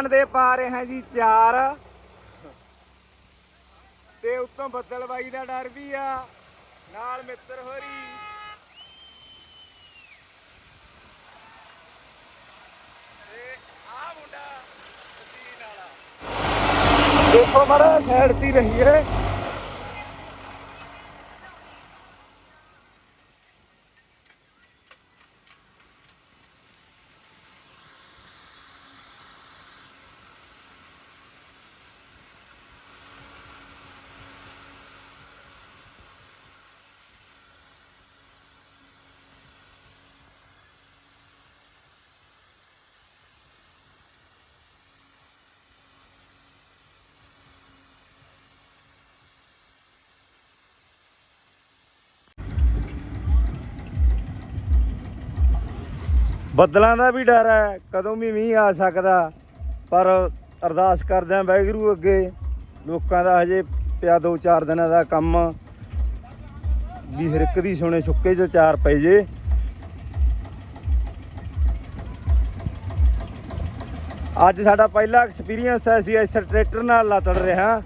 ਕਿਸਾਨ ਦੇ ਪਾ ਰਹੇ ਹਾਂ ਜੀ ਚਾਰ। ਤੇ ਉੱਤੋਂ ਬੱਦਲਬਾਈ ਦਾ ਡਰ ਵੀ ਆ। ਨਾਲ ਮਿੱਤਰ ਹੋਰੀ। ਤੇ ਆ ਮੁੰਡਾ ਮਸ਼ੀਨ ਵਾਲਾ। ਦੇਖੋ ਮੜਾ ਸਾਈਡ ਤੇ ਰਹੀਏ। ਬੱਦਲਾਂ ਦਾ ਵੀ ਡਰ ਹੈ, ਕਦੋਂ ਵੀ ਮੀਂਹ ਆ ਸਕਦਾ, ਪਰ ਅਰਦਾਸ ਕਰਦੇ ਆਂ ਵਾਹਿਗੁਰੂ ਅੱਗੇ, ਲੋਕਾਂ ਦਾ ਹਜੇ ਪਿਆ ਦੋ ਚਾਰ ਦਿਨਾਂ ਦਾ ਕੰਮ, ਵੀ ਹਰ ਇੱਕ ਦੀ ਸੋਨੇ ਸੁੱਕੇ ਚ ਚਾਰ ਪੈ ਜੇ। ਅੱਜ ਸਾਡਾ ਪਹਿਲਾ ਐਕਸਪੀਰੀਅੰਸ ਹੈ, ਅਸੀਂ ਇਸ ਟਰੈਕਟਰ ਨਾਲ ਲਤੜ ਰਿਹਾ